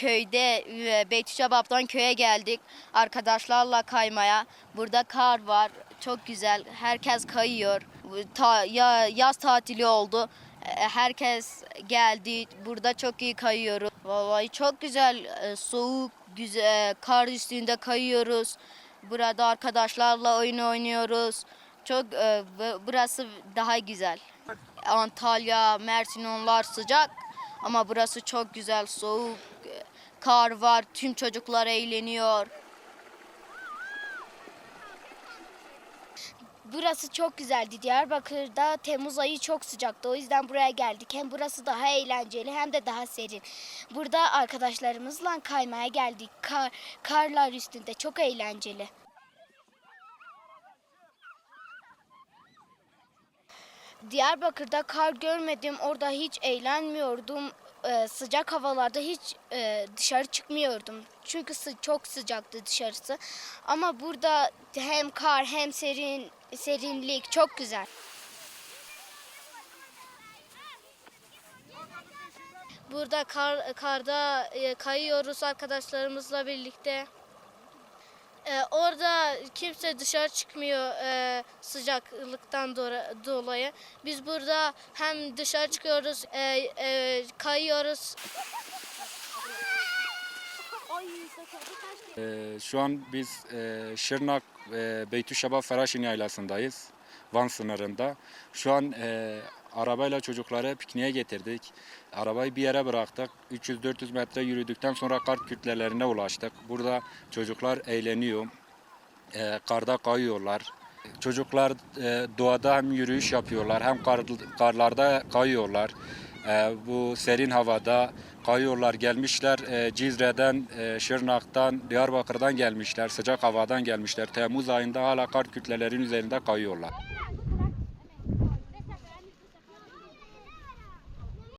köyde e, Beytüşebap'tan köye geldik arkadaşlarla kaymaya. Burada kar var. Çok güzel. Herkes kayıyor. Ta, ya, yaz tatili oldu. E, Herkes geldi. Burada çok iyi kayıyoruz. Vallahi çok güzel. e, Soğuk, güzel, kar üstünde kayıyoruz. Burada arkadaşlarla oyun oynuyoruz. Çok bu- burası daha güzel. Antalya, Mersin onlar sıcak ama burası çok güzel, soğuk. Kar var, tüm çocuklar eğleniyor. Burası çok güzeldi. Diyarbakır'da Temmuz ayı çok sıcaktı. O yüzden buraya geldik. Hem burası daha eğlenceli hem de daha serin. Burada arkadaşlarımızla kaymaya geldik. Kar, karlar üstünde çok eğlenceli. Diyarbakır'da kar görmedim. Orada hiç eğlenmiyordum. Ee, sıcak havalarda hiç e, dışarı çıkmıyordum. Çünkü sı- çok sıcaktı dışarısı. Ama burada hem kar hem serin serinlik çok güzel. Burada kar, karda e, kayıyoruz arkadaşlarımızla birlikte. E, orada kimse dışarı çıkmıyor e, sıcaklıktan dolayı. Biz burada hem dışarı çıkıyoruz, e, e, kayıyoruz. Ee, Şu an biz e, Şırnak e, Beytüşşebap Feraşin Yaylası'ndayız. Van sınırında. Şu an e, arabayla çocukları pikniğe getirdik. Arabayı bir yere bıraktık. 300-400 metre yürüdükten sonra kar kütlelerine ulaştık. Burada çocuklar eğleniyor. E, karda kayıyorlar. Çocuklar e, doğada hem yürüyüş yapıyorlar hem kar, karlarda kayıyorlar. E, bu serin havada kayıyorlar gelmişler e, Cizre'den, e, Şırnak'tan, Diyarbakır'dan gelmişler. Sıcak havadan gelmişler. Temmuz ayında hala kar kütlelerin üzerinde kayıyorlar.